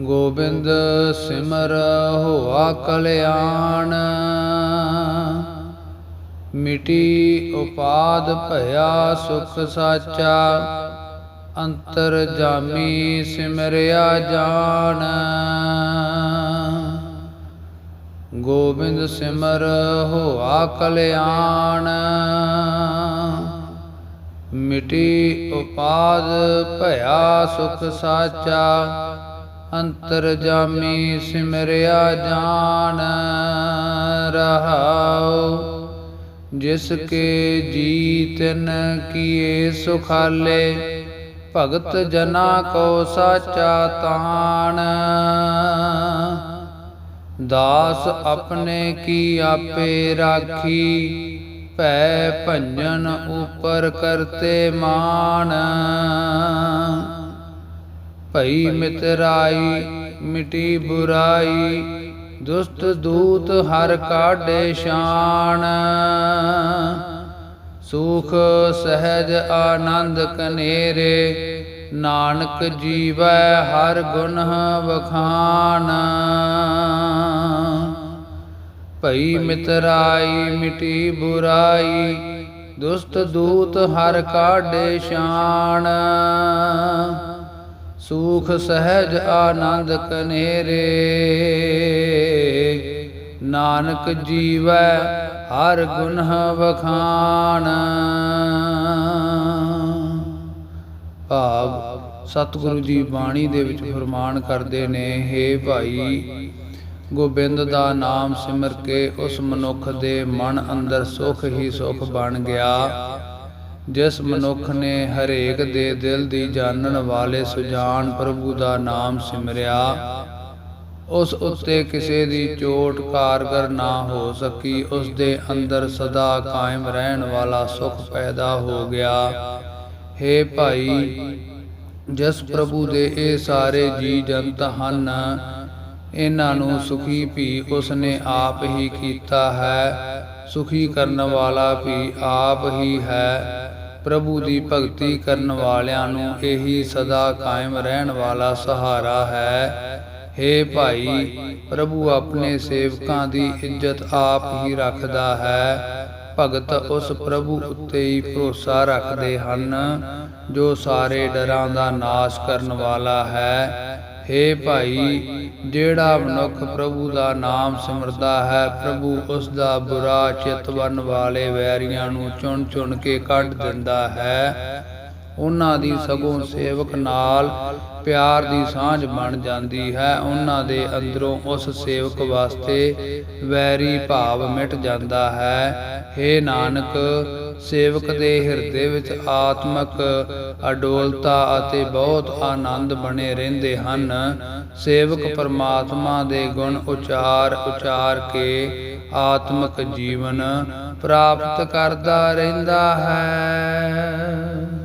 ਗੋਬਿੰਦ ਸਿਮਰ ਹੋਆ ਕਲਿਆਣ। ਮਿਟੀ ਉਪਾਦ ਭਇਆ ਸੁਖ ਸਾਚਾ, ਅੰਤਰ ਜਾਮੀ ਸਿਮਰਿਆ ਜਾਣ। ਗੋਬਿੰਦ ਸਿਮਰ ਹੋਆ ਕਲਿਆਣ। ਮਿਟੀ ਉਪਾਦ ਭਇਆ ਸੁਖ ਸਾਚਾ ਅੰਤਰ ਜਾਮੀ ਸਿਮਰਿਆ ਜਾਣ ਰਹਾਉ, ਜਿਸ ਕੇ ਜੀ ਕੀਏ ਸੁਖਾਲੇ, ਭਗਤ ਜਨਾ ਕੋ ਸਾਚਾ ਤਾਣ। ਦਾਸ ਆਪਣੇ ਕੀ ਆਪੇ ਰਾਖੀ, ਭੈ ਭੰਜਨ ਉਪਰ ਕਰਤੇ ਮਾਨ ਭਈ ਮਿਤਰਾਈ, ਮਿਟੀ ਬੁਰਾਈ ਦੁਸਤ ਦੂਤ ਹਰ ਕਾਢੇ ਸ਼ਾਨ ਸੁਖ ਸਹਿਜ ਆਨੰਦ ਕਨੇਰੇ, ਨਾਨਕ ਜੀਵੈ ਹਰ ਗੁਣ ਵਖਾਨ ਭਈ ਮਿਤਰਾਈ, ਮਿਟੀ ਬੁਰਾਈ ਦੁਸਤ ਦੂਤ ਹਰ ਕਾਢੇ ਸ਼ਾਨ ਸੁਖ ਸਹਿਜ ਆਨੰਦ ਕਨੇਰੇ। ਨਾਨਕ ਜੀਵੈ ਹਰ ਗੁਣ ਵਖਾਨ ਭਾਵ ਸਤਿਗੁਰੂ ਜੀ ਬਾਣੀ ਦੇ ਵਿੱਚ ਫਰਮਾਨ ਕਰਦੇ ਨੇ हे ਭਾਈ, ਗੋਬਿੰਦ ਦਾ ਨਾਮ ਸਿਮਰ ਕੇ ਉਸ ਮਨੁੱਖ ਦੇ ਮਨ ਅੰਦਰ ਸੁਖ ਹੀ ਸੁਖ ਬਣ ਗਿਆ। ਜਿਸ ਮਨੁੱਖ ਨੇ ਹਰੇਕ ਦੇ ਦਿਲ ਦੀ ਜਾਣਨ ਵਾਲੇ ਸੁਜਾਨ ਪ੍ਰਭੂ ਦਾ ਨਾਮ ਸਿਮਰਿਆ, ਉਸ ਉੱਤੇ ਕਿਸੇ ਦੀ ਚੋਟ ਕਾਰਗਰ ਨਾ ਹੋ ਸਕੀ, ਉਸ ਦੇ ਅੰਦਰ ਸਦਾ ਕਾਇਮ ਰਹਿਣ ਵਾਲਾ ਸੁਖ ਪੈਦਾ ਹੋ ਗਿਆ। हे ਭਾਈ, ਜਿਸ ਪ੍ਰਭੂ ਦੇ ਇਹ ਸਾਰੇ ਜੀ ਜੰਤ ਹਨ, ਇਹਨਾਂ ਨੂੰ ਸੁਖੀ ਵੀ ਉਸਨੇ ਆਪ ਹੀ ਕੀਤਾ ਹੈ, ਸੁਖੀ ਕਰਨ ਵਾਲਾ ਵੀ ਆਪ ਹੀ ਹੈ। ਪ੍ਰਭੂ ਦੀ ਭਗਤੀ ਕਰਨ ਵਾਲਿਆਂ ਨੂੰ ਇਹੀ ਸਦਾ ਕਾਇਮ ਰਹਿਣ ਵਾਲਾ ਸਹਾਰਾ ਹੈ। हे ਭਾਈ, ਪ੍ਰਭੂ ਆਪਣੇ ਸੇਵਕਾਂ ਦੀ ਇੱਜ਼ਤ ਆਪ ਹੀ ਰੱਖਦਾ ਹੈ। ਭਗਤ ਉਸ ਪ੍ਰਭੂ ਉੱਤੇ ਹੀ ਭਰੋਸਾ ਰੱਖਦੇ ਹਨ, ਜੋ ਸਾਰੇ ਡਰਾਂ ਦਾ ਨਾਸ਼ ਕਰਨ ਵਾਲਾ ਹੈ। हे ਭਾਈ, ਜਿਹੜਾ ਮਨੁੱਖ ਪ੍ਰਭੂ ਦਾ ਨਾਮ ਸਿਮਰਦਾ ਹੈ, ਪ੍ਰਭੂ ਉਸ ਦਾ ਬੁਰਾ ਚਿੱਤ ਬਨ ਵਾਲੇ ਵੈਰੀਆਂ ਨੂੰ ਚੁਣ ਚੁਣ ਕੇ ਕੱਢ ਦਿੰਦਾ ਹੈ। ਉਹਨਾਂ ਦੀ ਸਗੋਂ ਸੇਵਕ ਨਾਲ ਪਿਆਰ ਦੀ ਸਾਂਝ ਬਣ ਜਾਂਦੀ ਹੈ। ਉਹਨਾਂ ਦੇ ਅੰਦਰੋਂ ਉਸ ਸੇਵਕ ਵਾਸਤੇ ਵੈਰੀ ਭਾਵ ਮਿਟ ਜਾਂਦਾ ਹੈ। हे ਨਾਨਕ, ਸੇਵਕ ਦੇ ਹਿਰਦੇ ਵਿੱਚ ਆਤਮਕ ਅਡੋਲਤਾ ਅਤੇ ਬਹੁਤ ਆਨੰਦ ਬਣੇ ਰਹਿੰਦੇ ਹਨ। ਸੇਵਕ ਪਰਮਾਤਮਾ ਦੇ ਗੁਣ ਉਚਾਰ ਉਚਾਰ ਕੇ ਆਤਮਕ ਜੀਵਨ ਪ੍ਰਾਪਤ ਕਰਦਾ ਰਹਿੰਦਾ ਹੈ।